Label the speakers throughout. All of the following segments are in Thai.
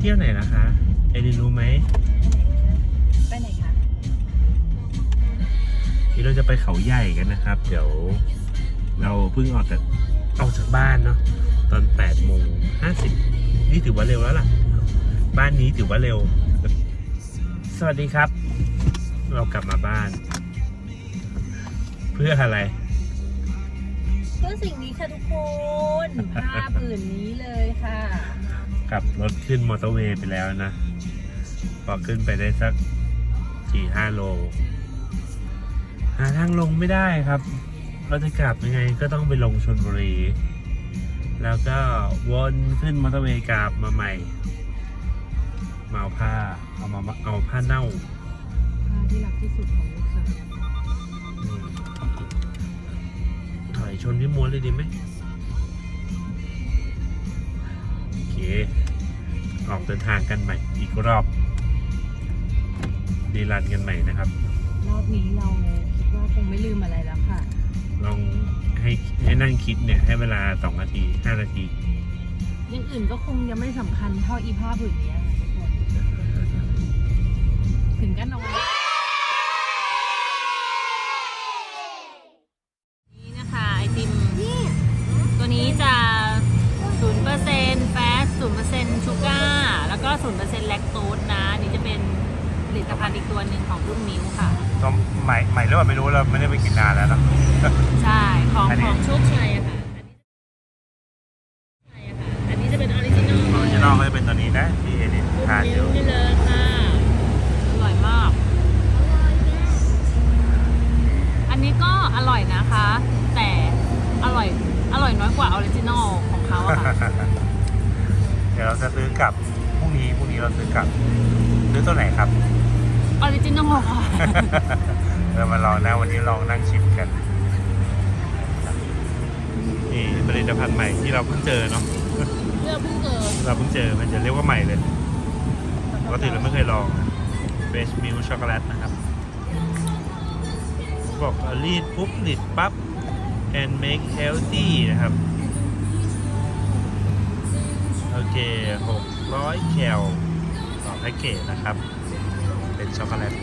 Speaker 1: เที่ยวไหนนะคะ เอลินรู้ไหม
Speaker 2: ไปไหนคะ
Speaker 1: ที่เราจะไปเขาใหญ่กันนะครับ เดี๋ยว เราเพิ่งออกจากออกจากบ้านเนาะตอน8โมง50นี่ถือว่าเร็วแล้วล่ะ บ้านนี้ถือว่าเร็ว สวัสดีครับ เรากลับมาบ้าน เพื่ออะไร
Speaker 2: เพื่อสิ่งนี้ค่ะทุกคนภาพอื่นนี้เลยค่ะ
Speaker 1: ขับรถขึ้นมอเตอร์เวย์ไปแล้วนะ พอขึ้นไปได้สักสี่ห้าโล หาทางลงไม่ได้ครับ เราจะกลับยังไงก็ต้องไปลงชนบุรี แล้วก็วนขึ้นมอเตอร์เวย์กลับมาใหม่มาเอาผ้า เอามาเอาผ้าเน่า
Speaker 2: ภาพที่รักที่สุดของลูกสาว
Speaker 1: อืมถอยชนพี่ม้วนเลยดีไหม อเคออกเดินทางกันใหม่อีกรอบ ดีรันกันใหม่นะครับ
Speaker 2: รอบนี้เราคิดว่าคงไม่ลืมอะไรแล้วค่ะ
Speaker 1: ลองให้ให้นั่งคิดเนี่ยให้เวลาสองนาทีห้านาที
Speaker 2: อยังอื่นก็คงยังไม่สำคัญเท่าอีภาพอื่นนี้ค่ะทุกคนถึงกันเอาไว้ หม่
Speaker 1: ใหม่หรือเปล่าไม่รู้เราไม่ได้ไปกินนานแล้วเนอะ
Speaker 2: ใช่ ของ
Speaker 1: อันนี้
Speaker 2: ของโชคชัยอะค่ะอันนี้ใช่อะค่ะ อันนี้จะเป็นออริจินอล
Speaker 1: ออริจินอลก็จะเป็นตัวนี้นะที่เอลิน
Speaker 2: รุ่น
Speaker 1: ทานอ
Speaker 2: มิว
Speaker 1: ยู่
Speaker 2: นี่เลยค่ะ อร่อยมาก อันนี้ก็อร่อยนะคะ แต่อร่อย อร่อยน้อยกว่าออริจินอลของเขาอะค่ะ
Speaker 1: เดี๋ยวเราจะซื้อกลับพรุ่งนี้พรุ่งนี้เราซื้อกลับซื้อตัวไหนครับ
Speaker 2: ออริจินอลค่ะ
Speaker 1: เรามาลองนะวันนี้ลองนั่งชิมกัน นี่ผลิตภัณฑ์ใหม่ที่เราเพิ่งเจอเนาะ
Speaker 2: เลือกเพิ่งเกิด
Speaker 1: เราเพิ่งเจอมันจะเรียกว่าใหม่เลยปกติเราไม่เคยลองเบสมิลช็อกโกแลตนะครับ บอกว่ารีดปุ๊บรีดปั๊บ and make healthy นะครับ โอเค 600 แคลต่อแพ็กเกจนะครับ เป็นช็อกโกแลต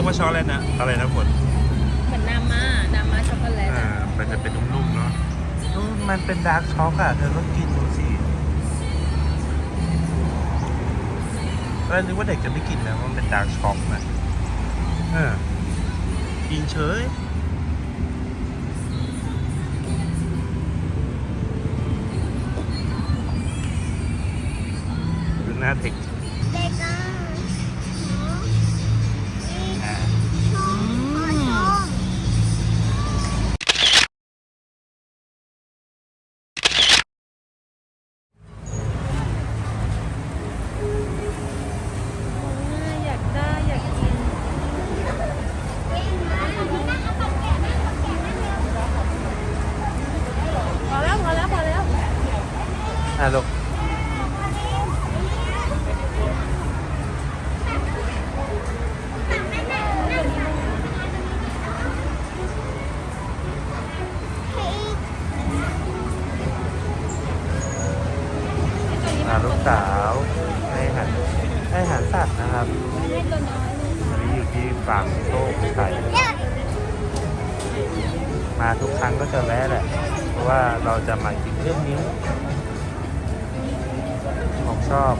Speaker 1: รียกว่าช็อกโกแลตนะอะไรนะผล
Speaker 2: เหมือนนาม่านาม่าช็อกโกแลต
Speaker 1: อ่า
Speaker 2: อะ
Speaker 1: มันจะเป็นนุ่มๆเนาะอืมมันเป็นดาร์กช็อกอะเธอต้องกินดูสิตอนแรกนึกว่าเด็กจะไม่กินนะเพราะมันเป็นดาร์กช็อกนะเออกินเฉย ดูหน้าเด็ก
Speaker 3: เด็ อ
Speaker 2: ยอัน
Speaker 1: นี้
Speaker 2: อยู่
Speaker 1: ที่ฟาร์มโชคชัยมาทุกครั้งก็จะแวะแหละ เพราะว่าเราจะมากินเรื่องนี้วของชอบ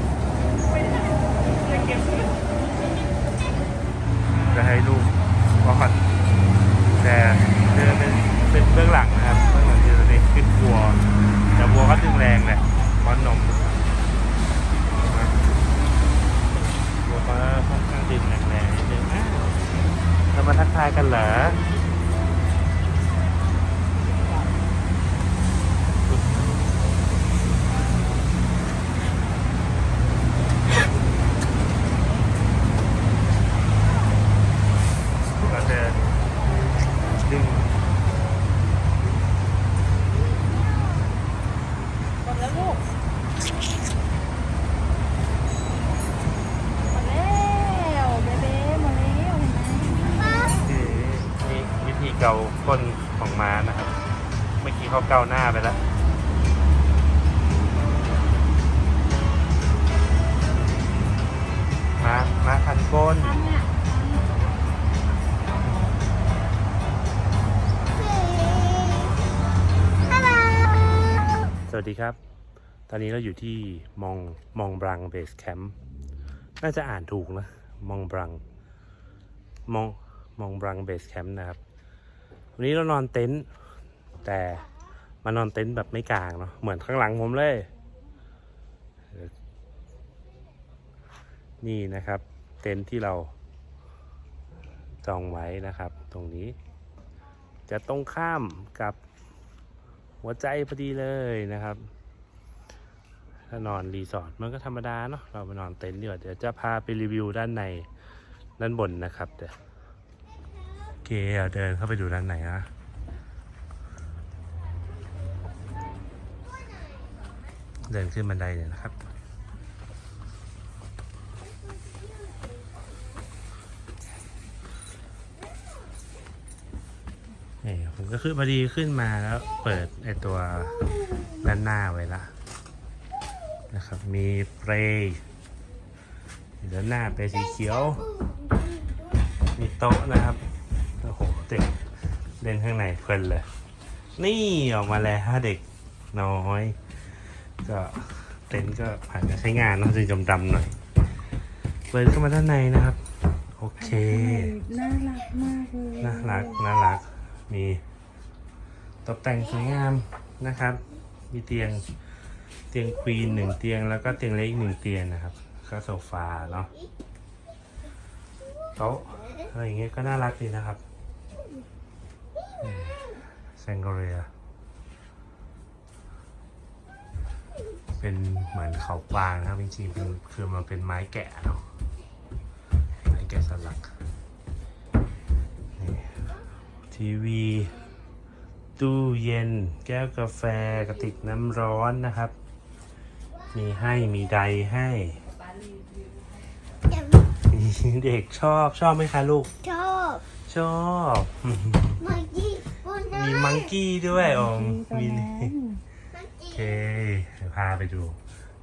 Speaker 1: จะให้ลูกว่ามันแต่เดินเป็นเป็นเบื้องหลังนะครับเบื้องหลังคือตอนนี้ขึ้นวัวแต่วัวก็ดึงแรงแหละป้อนนม วัวก็ค่อนข้างดินแรงๆนิดนึงอะเรามาทักทายกันเหรอ น สวัสดีครับ ตอนนี้เราอยู่ที่มองมองบรังเบสแคมป์น่าจะอ่านถูกนะ มองบรัง มองมองบรังเบสแคมป์นะครับ วันนี้เรานอนเต็นท์แต่มานอนเต็นท์แบบไม่กลางเนาะเหมือนข้างหลังผมเลย นี่นะครับ เต็นท์ที่เราจองไว้นะครับ ตรงนี้ จะตรงข้ามกับหัวใจพอดีเลยนะครับ ถ้านอนรีสอร์ทมันก็ธรรมดาเนาะเราไปนอนเต็นท์ดีกว่าเดี๋ยวจะพาไปรีวิวด้านในด้านบนนะครับเดี๋ยวโอเคเอาเดินเข้าไปดูด้านในนะเดินขึ้นบันไดเลยนะครับ นี่ผมก็ขึ้นพอดีขึ้นมาแล้วเปิดไอตัวด้านหน้าไว้ละนะครับ มีเปรย์อยู่ด้านหน้าเปรย์สีเขียว มีโต๊ะนะครับ โอ้โหเด็กเล่นข้างในเพลินเลย นี่ออกมาแล้วเด็กน้อย ก็เต็นท์ก็ผ่านการใช้งานเนอะจึงดำๆหน่อย เปิดเข้ามาด้านในนะครับ โอเค
Speaker 2: น่ารักมากเลย
Speaker 1: น่ารัก น่ารัก มีตกแต่งสวยงามนะครับ มีเตียงเตียงควีนหนึ่งเตียงแล้วก็เตียงเล็กอีกหนึ่งเตียงนะครับ ก็โซฟาเนาะโต๊ะอะไรอย่างเงี้ยก็น่ารักดีนะครับแซงโกเรียเป็นเหมือนเขากวางนะครับจริงๆเป็นคือมันเป็นไม้แกะเนาะไม้แกะสลัก ทีวี ตู้เย็น แก้วกาแฟกระติกน้ำร้อนนะครับ มีให้มีใดให้มีเด็กชอบชอบไหมคะลูก
Speaker 3: ชอบ
Speaker 1: ชอบ
Speaker 3: มาจี้บนนั้น
Speaker 1: มีมังกี้ด้วยอ๋อมี
Speaker 3: มั
Speaker 1: โอนเค
Speaker 3: จี้
Speaker 1: เดี๋ยวพาไปดู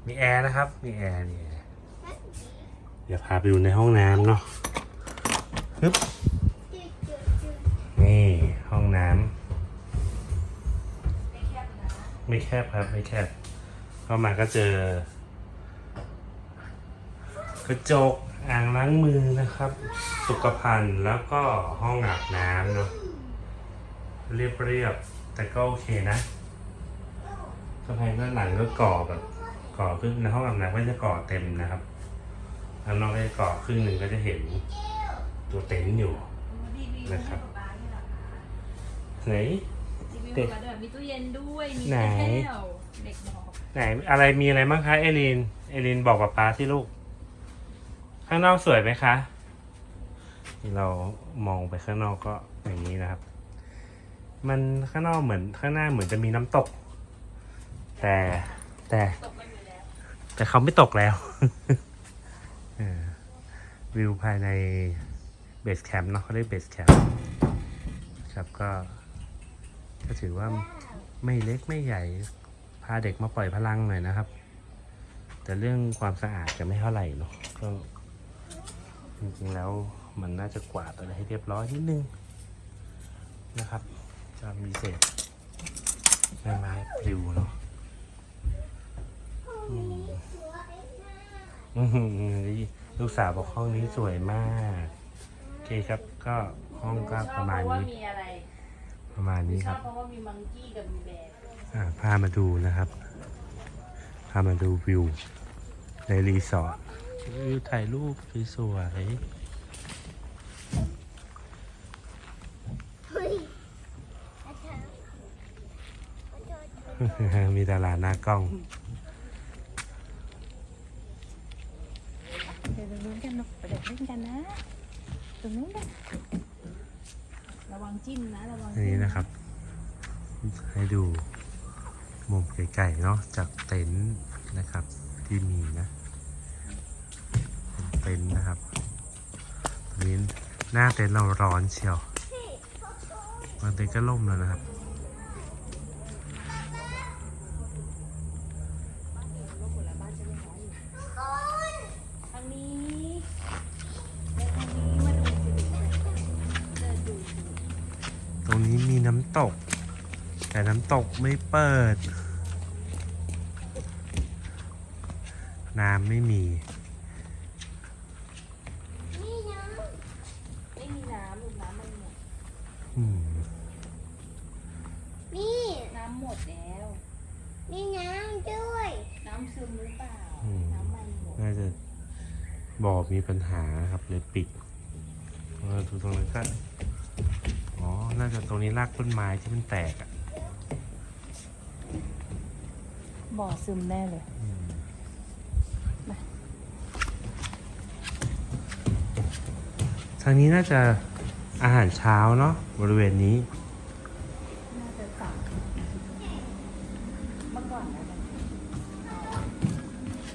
Speaker 1: มีแอร์นะครับ มีแอร์นี่แอร์เดี๋ยวพาไปดูในห้องน้ำเนาะฮึบ ไม่แคบครับไม่แคบ เข้ามาก็เจอ กระจกอ่างล้างมือนะครับ สุขภัณฑ์แล้วก็ห้องอาบน้ำเนาะเรียบเรียบๆแต่ก็โอเคนะกำแพงด้านหลังก็ก่อแบบก่อขึ้นในห้องอาบน้ำก็จะก่อเต็มนะครับแล้วนอกก็จะก่อครึ่งหนึ่งก็จะเห็นตัวเต็นท์อยู่นะครับไหน ด็ก
Speaker 2: มาด้วยมีตู้เย็นด้วย มี
Speaker 1: ไหน
Speaker 2: แก้วเด็กบอก
Speaker 1: ไหนอะไรมีอะไรบ้างคะเอลินเอลินบอกกับป้าที่ลูก ข้างนอกสวยไหมคะนี่เรามองไปข้างนอกก็อย่างนี้นะครับ มันข้างนอกเหมือนข้างหน้าเหมือนจะมีน้ำตก แต่แต่
Speaker 2: ตกไปอยู่แล้ว
Speaker 1: แต่เขาไม่ตกแล้ว เออวิวภายในเบสแคมป์เนาะเขาเรียกเบสแคมป์ครับก็ ก็ถือว่าไม่เล็กไม่ใหญ่พาเด็กมาปล่อยพลังหน่อยนะครับ แต่เรื่องความสะอาดจะไม่เท่าไหร่เนาะก็จริงๆแล้วมันน่าจะกวาดอะไรให้เรียบร้อยนิดนึงนะครับ จะมีเศษไม้ไม้ปลิวเนาะอืมอื้อหือลูกสาวบอกห้องนี้สวยมาก โอเคครับก็ห้องก็ประมาณนี้ ประมาณนี้
Speaker 2: ช
Speaker 1: ค
Speaker 2: อ
Speaker 1: รั
Speaker 2: บบ เพราะว่ามีมังกี้กับมีแบร์
Speaker 1: อ่าพามาดูนะครับ พามาดูวิว ในรีสอร์ท วิวถ่ายรูปสวย
Speaker 3: เฮ้ยอาจารย์อาจารย์
Speaker 1: ๆ มีดาราหน้ากล้อง
Speaker 2: เดี๋ยวตรงนู้นกันเนอะไปเด็กเล่นกันนะตรงนู้นกัน ระวังจิ้มนะระวัง
Speaker 1: อันนี้นะครับ ให้ดูมุมไกลๆเนาะจากเต็นท์นะครับที่มีนะเป็นเต็นท์นะครับตอนนี้หน้าเต็นท์เราร้อนเชียวบางเต็นท์ก็ล่มแล้วนะครับ
Speaker 2: ทางนี้และทางนี้มาดูสิเดินดูสิ
Speaker 1: ต รงนี้มีน้ำตก แต่น้ำตกไม่เปิด น้ำไม่มี
Speaker 3: นี่นะ
Speaker 2: ไม่มีน้ำลูกน้ำมันหมด
Speaker 1: อืม
Speaker 3: นี่
Speaker 2: น้ำหมดแล้ว
Speaker 3: นี่น้ำด้วย
Speaker 2: น้ำซึมหรือเปล่า
Speaker 1: อืม
Speaker 2: น้ำมันหมด
Speaker 1: น่าจะบ่อมีปัญหาครับเลยปิดเออดูตรงนั้นก็อ๋อ น่าจะตรงนี้รากต้นไม้ที่มันแตกอะ
Speaker 2: บ่อซึมแน่เลย
Speaker 1: ทางนี้น่าจะอาหารเช้าเนาะบริเวณนี้
Speaker 2: น่าจะสั่งเมื่อก่อนนะ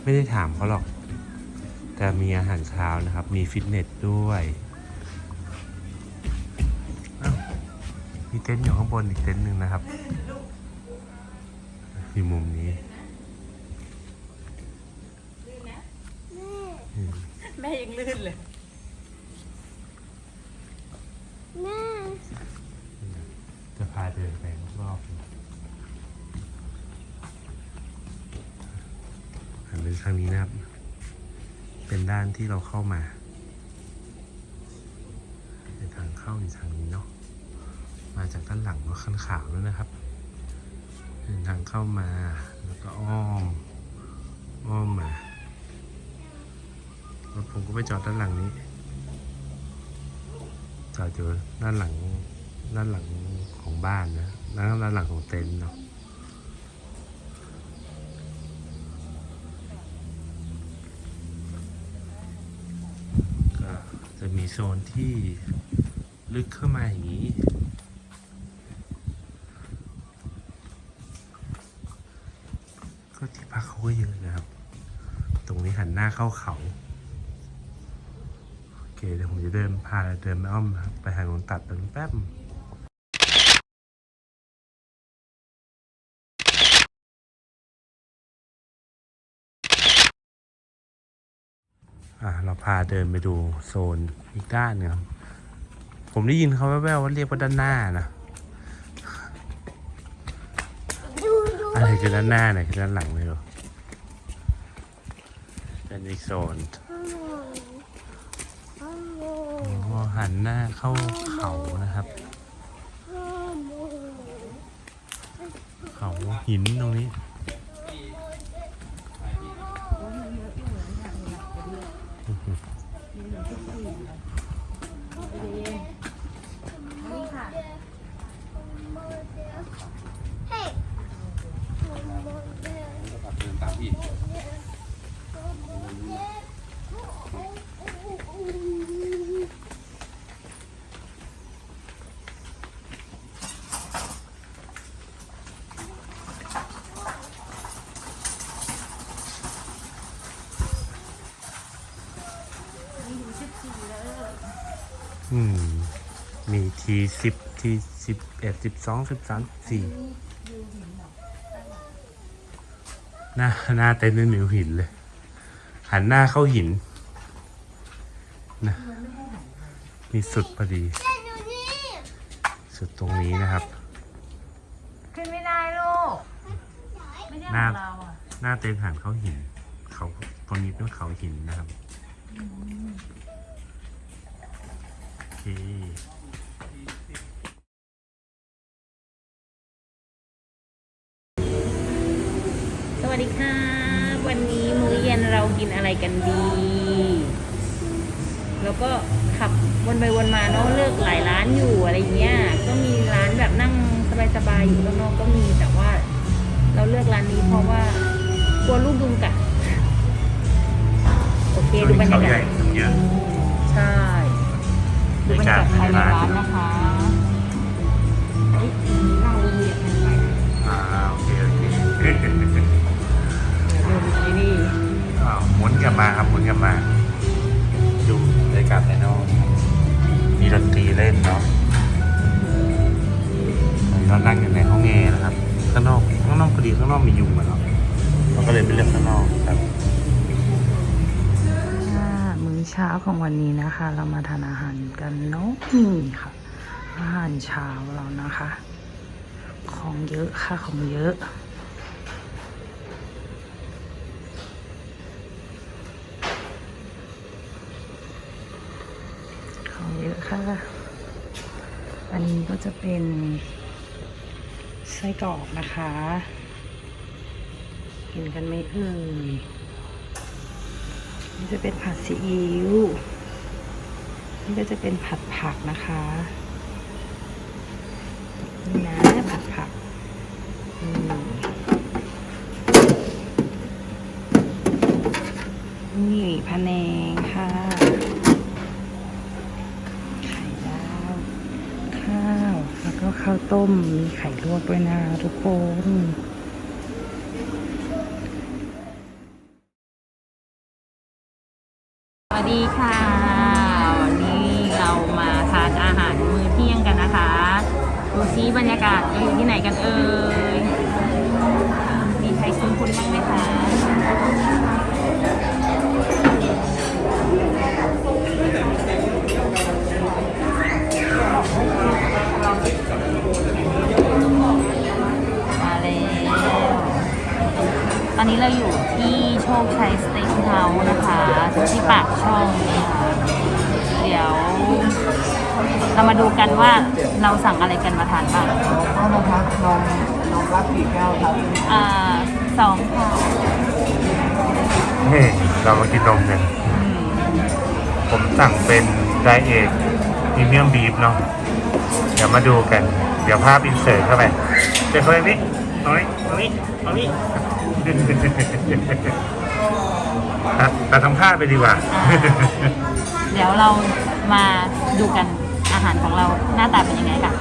Speaker 1: ไม่ได้ถามเขาหรอก แต่มีอาหารเช้านะครับ มีฟิตเนสด้วย เต็นท์อยู่ข้างบนอีกเต็นท์หนึ่งนะครับอยู่มุมนี้
Speaker 2: ลื่นนะ
Speaker 3: แม่
Speaker 1: อืม
Speaker 2: แม่ยังลื่นเลย
Speaker 3: แม่
Speaker 1: จะพาเดินไปรอบๆหันไปทางนี้นะครับ เป็นด้านที่เราเข้ามา เป็นทางเข้าอยู่ทางนี้เนาะ มาจากด้านหลังรถคันขาวแล้วนะครับเป็นทางเข้ามาแล้วก็อ้อมอ้อมมารถผมก็ไปจอดด้านหลังนี้จอดอยู่ด้านหลังด้านหลังของบ้านนะแล้วด้านหลังของเต็นท์เนาะก็จะมีโซนที่ลึกเข้ามาอย่างนี้ ก็ที่พั ก็เยอะนะครับ ตรงนี้หันหน้าเข้าเขาโอเคเดี๋ยวผมจะเดินพาเดินไปอ้อมไปหาลงตัดเป็นแป๊บอะเราพาเดินไปดูโซนอีกด้านหนึงครับผมได้ยินเขาแว่วๆว่าเรียกว่าด้านหน้านะอะไรคือด้านหน้าไหนคือด้านหลังไม่รู้ เป็นอีกโซน
Speaker 3: ข้างบนข้างบน
Speaker 1: อ๋อหันหน้าเข้าเขานะครับ
Speaker 3: ข้างบน
Speaker 1: เขาหินตรงนี้
Speaker 2: นี่ค่ะ
Speaker 3: เฮ้ย
Speaker 1: อืม มีทีสิบทีสิบเอ็ดสิบสองสิบสามสี่หน้าหน้าเต็นท์เป็นหมิวหินเลย หันหน้าเข้าหินนะมีสุดพอดี
Speaker 3: เล่นดูนี่
Speaker 1: สุดตรงนี้นะครับ
Speaker 2: ขึ้นไม่ได้ลูก ไม่ได้ของเราอะ
Speaker 1: หน้าเต็นท์หันเข้าหิน เขาตรงนี้เป็นเขาหินนะครับโอ เค
Speaker 2: สวัสดีค่ะวันนี้มื้อเย็นเรากินอะไรกันดี แล้วก็ขับวนไปวนมาเนาะเลือกหลายร้านอยู่อะไรเงี้ย ก็มีร้านแบบนั่งสบายๆอยู่ข้างนอกก็มีแต่ว่า เราเลือกร้านนี้เพราะว่ากลัวลูกยุงกัดโอเคดูบรรยา
Speaker 1: เขาให
Speaker 2: กา
Speaker 1: ญ่
Speaker 2: ศ
Speaker 1: เยอะ
Speaker 2: ใช่ ดูบรรยากาศภายในร้านนะคะเฮ้ยเราเหยียบกันไป
Speaker 1: อ่าโอเคโอเค
Speaker 2: เดี๋ยวดูไอ้นี่
Speaker 1: อ้าวหมุนกลับมาครับหมุนกลับมา เช้า
Speaker 4: ของวันนี้นะคะ เรามาทานอาหารกันเนาะนี่ค่ะ อาหารเช้าเรานะคะ ของเยอะค่ะของเยอะของเยอะค่ะ อันนี้ก็จะเป็นไส้กรอกนะคะเห็นกันไหมเอ่ยนี่ จะเป็นผัดซีอิ๊ว นี่ก็จะเป็นผัดผักนะคะ นี่นะผัดผักนี่นี่พะแนงค่ะ ไข่ดาว ข้าว แล้วก็ข้าวต้ม มีไข่ลวกด้วยนะทุกคน
Speaker 2: สวัสดีค่ะวันนี้เรามาทานอาหารมื้อเที่ยงกันนะคะดูซิบรรยากาศเราอยู่ที่ไหนกันเอ่ยมีใครคุ้นๆบ้างไหมคะ นนี้เราอยู่ที่โชคชัยสเต็กเฮาส์นะคะ ที่ปากช่องเนี่ยค่ะเดี๋ยว เรามาดูกันว่าเราสั่งอะไรกันมาทานบ้าง
Speaker 5: ก็นะครับนมนมรับกี่แก้วครับ
Speaker 2: อ่าสองค่ะ
Speaker 1: นี่เรามากินนมกัน
Speaker 2: อืม
Speaker 1: ผมสั่งเป็นไดเอทพรีเมียมบีฟเนาะเดี๋ยวมาดูกัน เดี๋ยวภาพอินเสิร์ตเข้าไปเดี๋ยวเข้าไปนี่เอานี้ เอานี้เอานี้ครับแต่ทำภาพไปดีกว่า
Speaker 2: เดี๋ยวเรามาดูกันอาหารของเราหน้าตาเป็นยังไงค่ะ